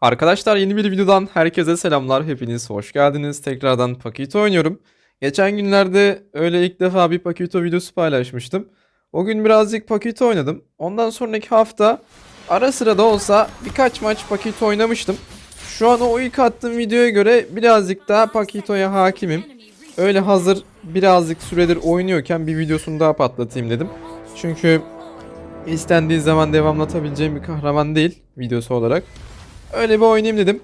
Arkadaşlar yeni bir videodan herkese selamlar. Hepiniz hoş geldiniz. Tekrardan Pakito oynuyorum. Geçen günlerde öyle ilk defa bir Pakito videosu paylaşmıştım. O gün birazcık Pakito oynadım. Ondan sonraki hafta ara sıra da olsa birkaç maç Pakito oynamıştım. Şu an o ilk attığım videoya göre birazcık daha Pakito'ya hakimim. Öyle hazır birazcık süredir oynuyorken bir videosunu daha patlatayım dedim. Çünkü istendiği zaman devamlatabileceğim bir kahraman değil videosu olarak. Öyle bir oynayayım dedim.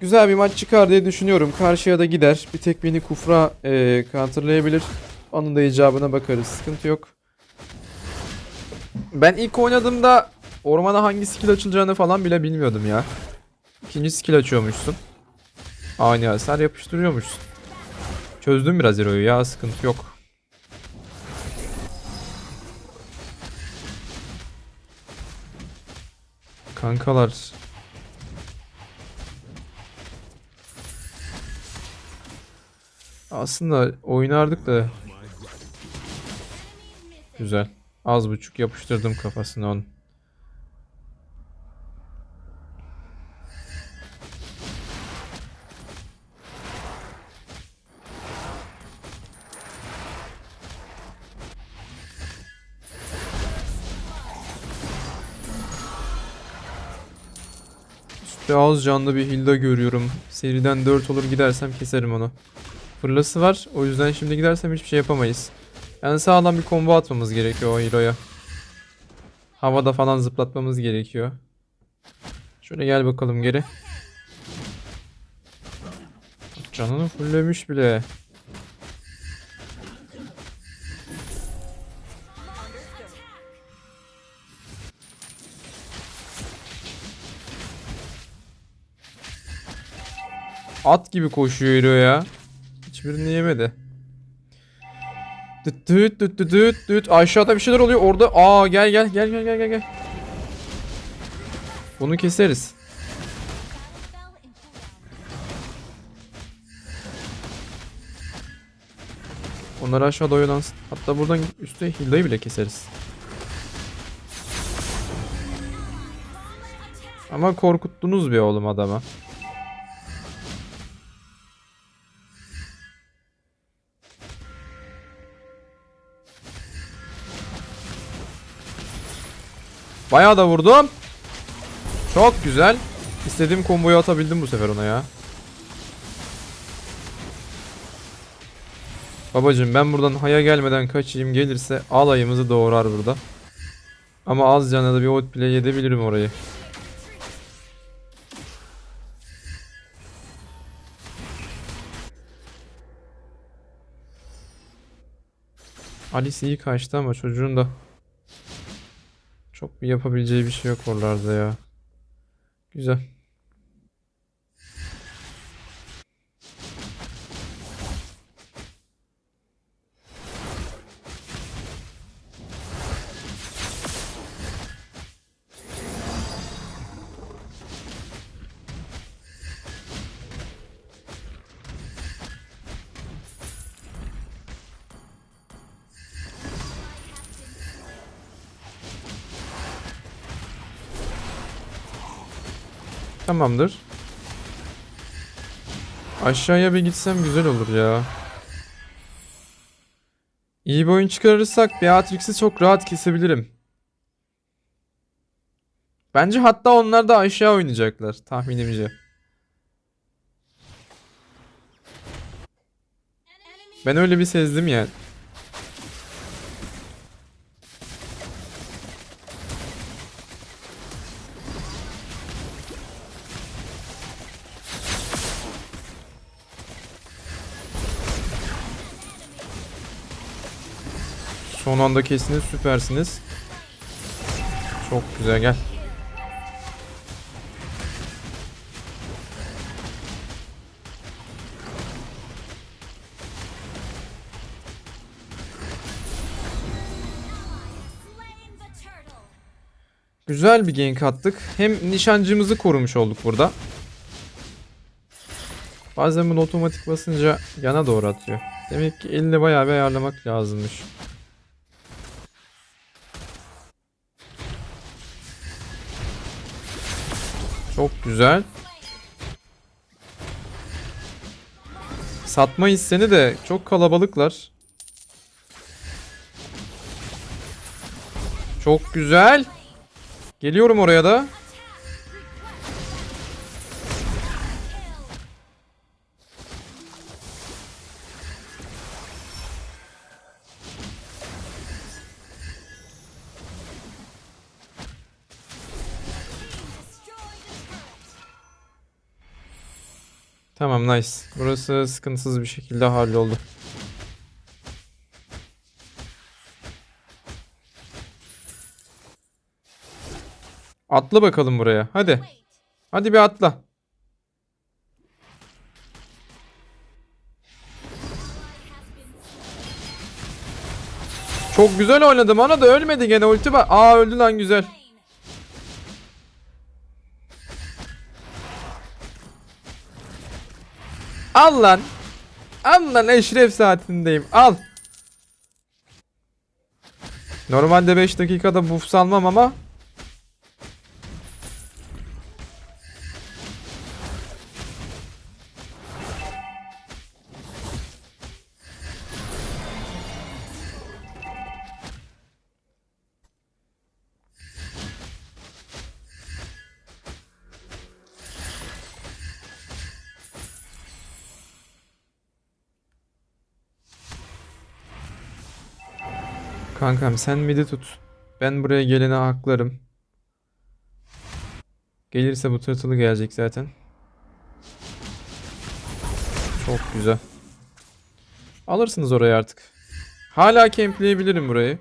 Güzel bir maç çıkar diye düşünüyorum. Karşıya da gider. Bir tek beni kufra e, counterlayabilir. Onun da icabına bakarız. Sıkıntı yok. Ben ilk oynadığımda ormana hangi skill açılacağını falan bile bilmiyordum ya. İkinci skill açıyormuşsun. Ani hasar yapıştırıyormuşsun. Çözdüm biraz Hero'yu ya sıkıntı yok. Kankalar Aslında oynardık da. Güzel. Az buçuk yapıştırdım kafasına onun. Üstte az canlı bir Hilda görüyorum. Seriden 4 olur gidersem keserim onu. Fırlası var. O yüzden şimdi gidersem hiçbir şey yapamayız. Yani sağlam bir combo atmamız gerekiyor o hero'ya. Havada falan zıplatmamız gerekiyor. Şöyle gel bakalım geri. Canını fullemiş bile. At gibi koşuyor hero ya. Hiçbirini yemedi. Düt düt düt düt düt düt. Aşağıda bir şeyler oluyor. Orada aa gel gel gel gel gel gel. Bunu keseriz. Onları aşağıda oyalansın. Hatta buradan üstte Hilda'yı bile keseriz. Ama korkuttunuz bir oğlum adama. Bayağı da vurdum. Çok güzel. İstediğim komboyu atabildim bu sefer ona ya. Babacım ben buradan haya gelmeden kaçayım gelirse alayımızı doğrar burada. Ama az canlı da bir outplay edebilirim orayı. Alice iyi kaçtı ama çocuğun da çok yapabileceği bir şey yok oralarda ya. Güzel. Tamamdır. Aşağıya bir gitsem güzel olur ya. İyi bir oyun çıkarırsak Beatrix'i çok rahat kesebilirim. Bence hatta onlar da aşağı oynayacaklar tahminimce. Ben öyle bir sezdim yani. Son anda kestiniz süpersiniz. Çok güzel gel. Güzel bir gank attık. Hem nişancımızı korumuş olduk burada. Bazen bunu otomatik basınca yana doğru atıyor. Demek ki elle bayağı bir ayarlamak lazımmış. Çok güzel. Satmayız seni de çok kalabalıklar. Çok güzel. Geliyorum oraya da. Tamam nice. Burası sıkıntısız bir şekilde halloldu. Atla bakalım buraya. Hadi. Hadi bir atla. Çok güzel oynadım. Ana da ölmedi gene ulti. Aa öldü lan güzel. Al lan. Al lan eşref saatindeyim. Al. Normalde 5 dakikada buff salmam ama Kankam sen midi tut. Ben buraya geleni haklarım. Gelirse bu tırtılı gelecek zaten. Çok güzel. Alırsınız orayı artık. Hala kempleyebilirim burayı.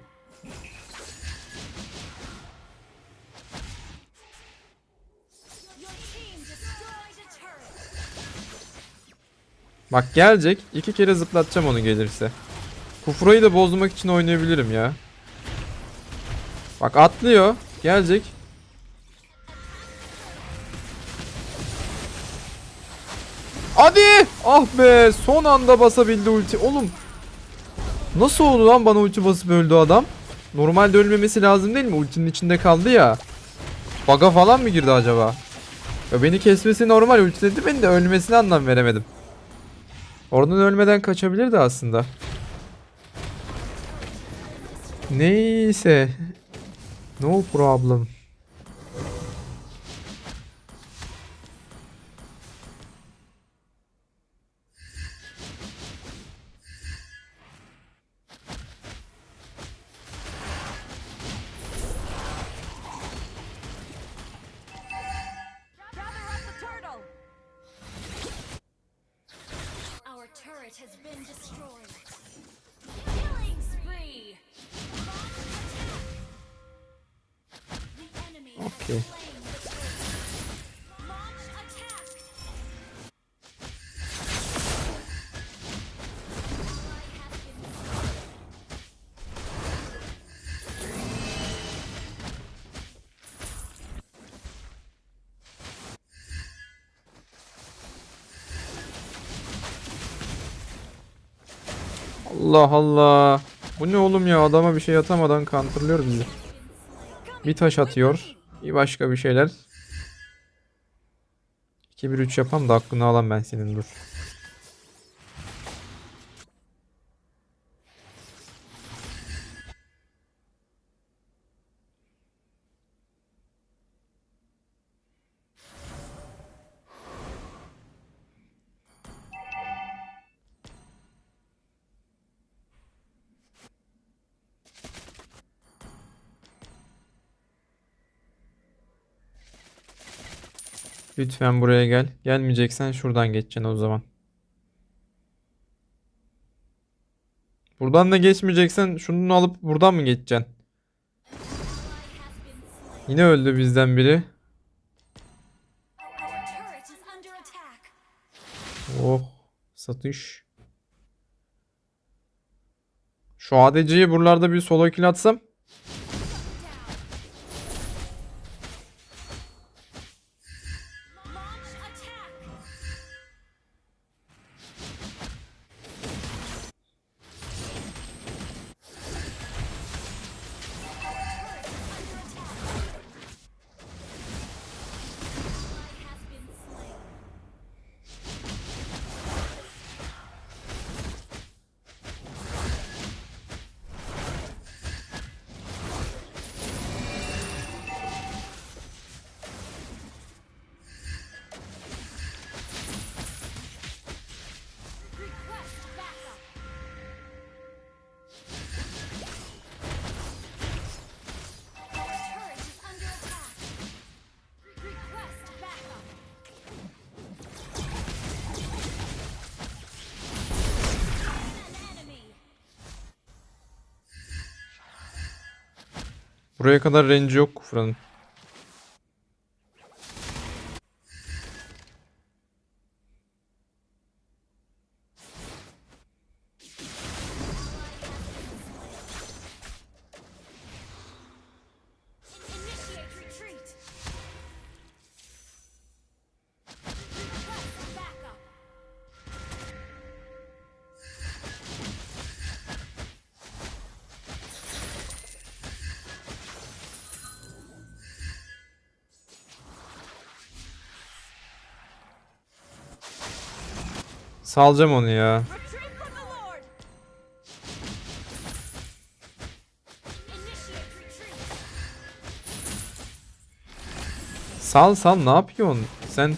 Bak gelecek. iki kere zıplatacağım onu gelirse. Kufrayı da bozmak için oynayabilirim ya. Bak atlıyor. Gelecek. Hadi! Ah be! Son anda basabildi ulti. Oğlum. Nasıl oldu lan bana ulti basıp öldü adam? Normalde ölmemesi lazım değil mi? Ultinin içinde kaldı ya. Baga falan mı girdi acaba? Ya beni kesmesi normal ultiledi beni de ölmesine anlam veremedim. Oradan ölmeden kaçabilirdi aslında. Neyse. No problem. Been Allah Allah. Bu ne oğlum ya adama bir şey atamadan counterlıyor bizi. Bir taş atıyor. Bir başka bir şeyler. 2-1-3 yapam da aklını alan ben senin dur. Lütfen buraya gel. Gelmeyeceksen şuradan geçeceksin o zaman. Buradan da geçmeyeceksen şunu alıp buradan mı geçeceksin? Yine öldü bizden biri. Oh satış. Şu ADC'yi buralarda bir solo kill atsam. Buraya kadar range yok Kufra'nın. Salacağım onu ya. Sal sal ne yapıyorsun? Sen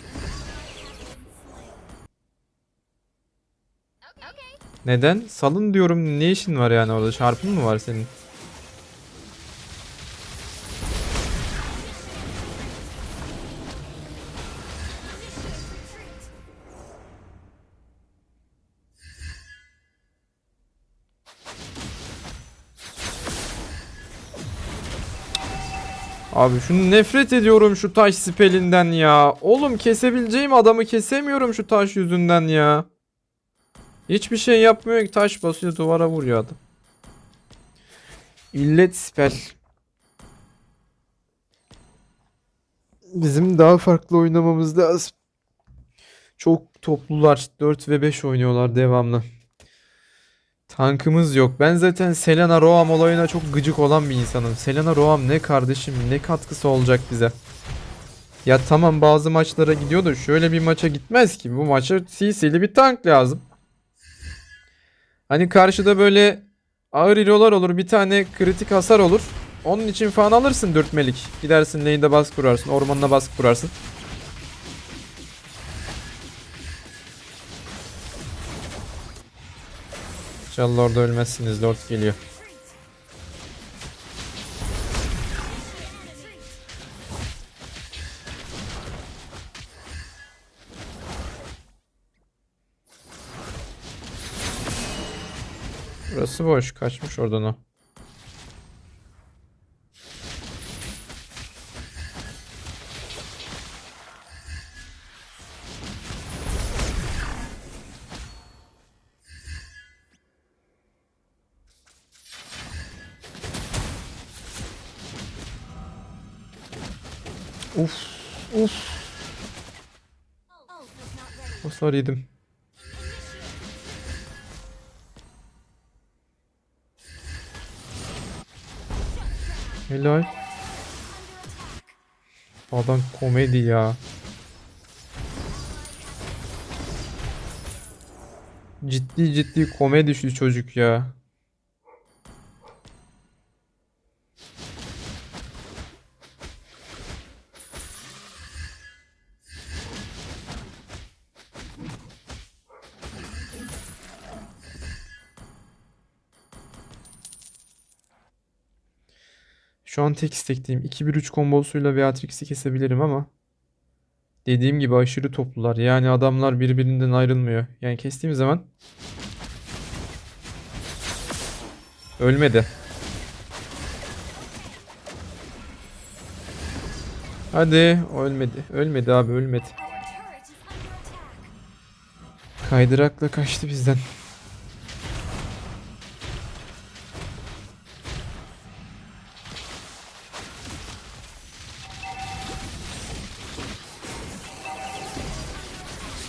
neden? Salın diyorum. Ne işin var yani orada? Çarpın mı var senin? Abi şunu nefret ediyorum şu taş spelinden ya. Oğlum kesebileceğim adamı kesemiyorum şu taş yüzünden ya. Hiçbir şey yapmıyor ki taş basıyor duvara vuruyor adam. İllet spell. Bizim daha farklı oynamamız lazım. Çok toplular. 4 ve 5 oynuyorlar devamlı. Tankımız yok. Ben zaten Selena Roam olayına çok gıcık olan bir insanım. Selena Roam ne kardeşim ne katkısı olacak bize. Ya tamam bazı maçlara gidiyor da şöyle bir maça gitmez ki. Bu maça CC'li bir tank lazım. Hani karşıda böyle ağır hero'lar olur. Bir tane kritik hasar olur. Onun için falan alırsın dürtmelik. Gidersin lane'de baskı kurarsın. Ormanına baskı kurarsın. İnşallah orada ölmezsiniz. Lord geliyor. Burası boş. Kaçmış oradan o. yedim. Helal. Adam komedi ya. Ciddi ciddi komedi şu çocuk ya. Tek istekliyim. 2-1-3 kombosuyla Beatrix'i kesebilirim ama dediğim gibi aşırı toplular. Yani adamlar birbirinden ayrılmıyor. Yani kestiğim zaman ölmedi. Hadi ölmedi. Ölmedi abi ölmedi. Kaydırakla kaçtı bizden.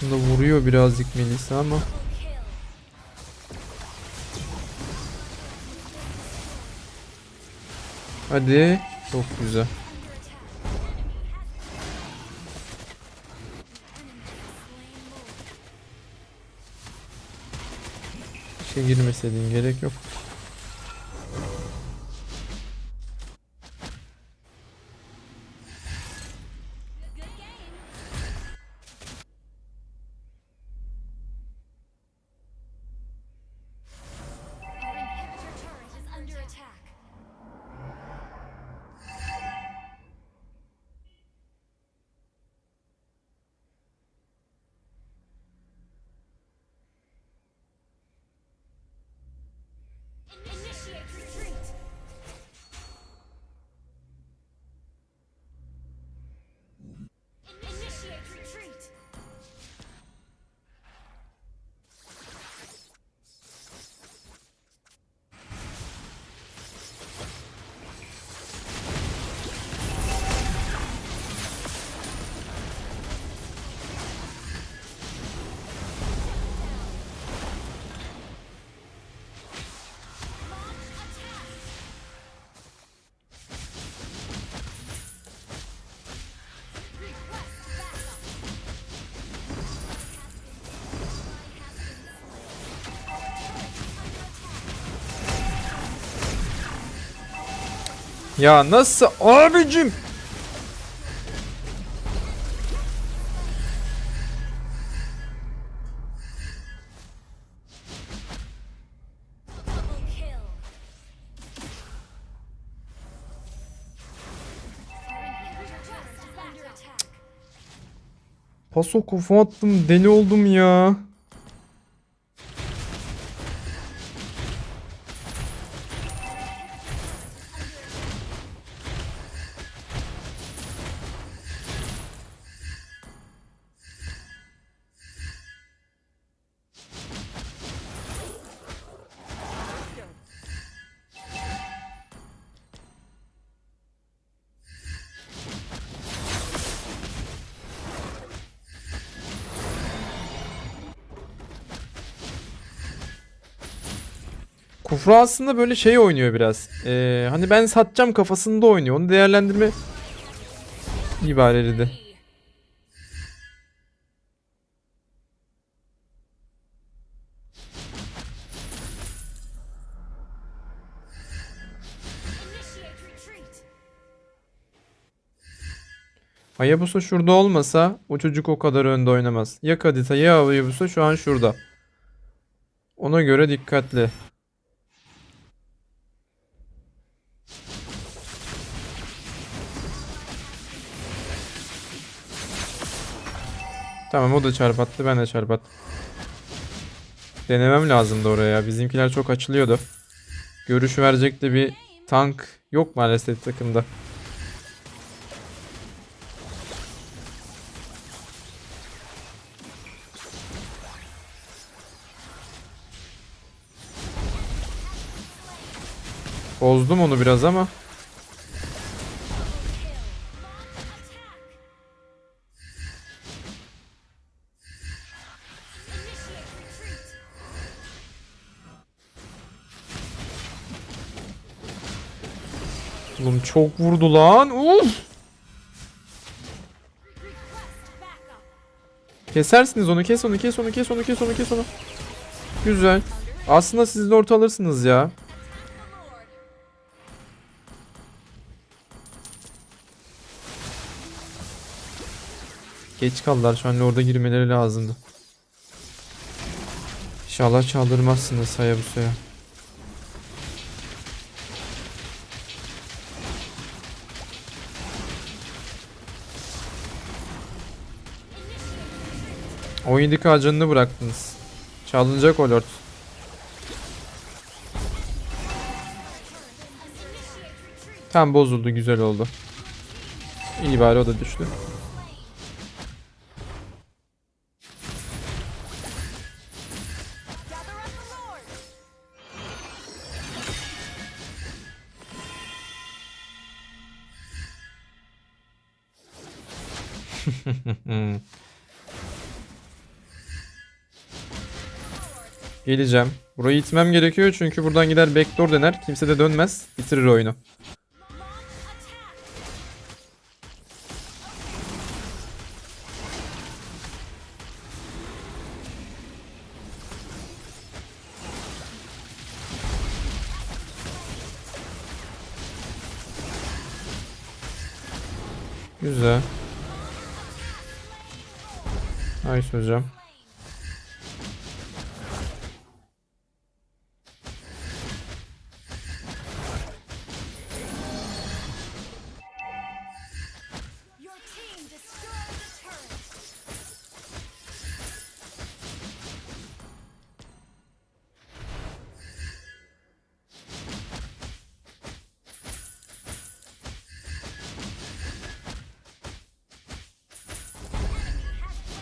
Aslında vuruyor birazcık Melisa ama hadi çok güzel. İşe girmeseydin gerek yok. Ya nasıl abicim? Paso kafa attım deli oldum ya. Kufra aslında böyle şey oynuyor biraz. Ee, hani ben satacağım kafasında oynuyor. Onu değerlendirme ibareli de. Initiate retreat. Hayabusa şurada olmasa o çocuk o kadar önde oynamaz. Ya Kadita ya Hayabusa şu an şurada. Ona göre dikkatli. Tamam o da çarpattı ben de çarpattım. Denemem lazımdı oraya. Bizimkiler çok açılıyordu. Görüş verecek de bir tank yok maalesef takımda. Bozdum onu biraz ama. Oğlum çok vurdu lan. Uf! Kesersiniz onu. Kes onu. Kes onu. Kes onu. Kes onu. Kes onu. Güzel. Aslında siz de orta alırsınız ya. Geç kaldılar. Şu an orada girmeleri lazımdı. İnşallah çaldırmazsınız Hayabusa'ya. 17k canını bıraktınız. Çalınacak o lord. Tam bozuldu güzel oldu. İyi bari o da düştü. Geleceğim. Burayı itmem gerekiyor çünkü buradan gider backdoor dener. Kimse de dönmez. Bitirir oyunu. Güzel. Nice hocam.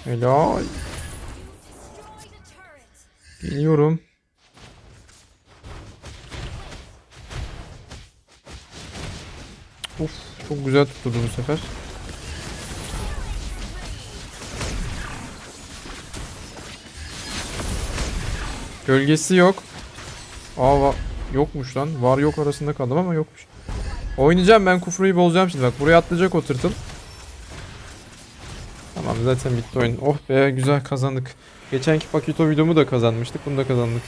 Helal. Geliyorum. Of çok güzel tutturdu bu sefer. Gölgesi yok. Aa va- yokmuş lan. Var yok arasında kaldım ama yokmuş. Oynayacağım ben kufruyu bozacağım şimdi bak. Buraya atlayacak o tırtıl. Zaten bitti oyun. Oh be güzel kazandık. Geçenki Pakito videomu da kazanmıştık. Bunu da kazandık.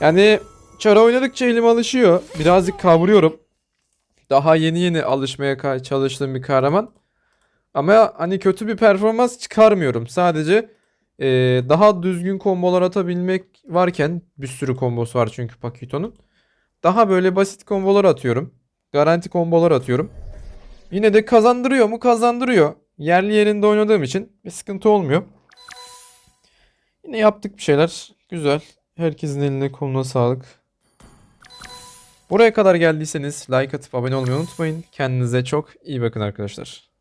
Yani Çara oynadıkça elim alışıyor. Birazcık kavruyorum. Daha yeni yeni alışmaya çalıştığım bir kahraman. Ama hani kötü bir performans çıkarmıyorum. Sadece eee, daha düzgün kombolar atabilmek varken bir sürü kombosu var çünkü Pakito'nun. Daha böyle basit kombolar atıyorum. Garanti kombolar atıyorum. Yine de kazandırıyor mu? Kazandırıyor. Yerli yerinde oynadığım için bir sıkıntı olmuyor. Yine yaptık bir şeyler. Güzel. Herkesin eline koluna sağlık. Buraya kadar geldiyseniz like atıp abone olmayı unutmayın. Kendinize çok iyi bakın arkadaşlar.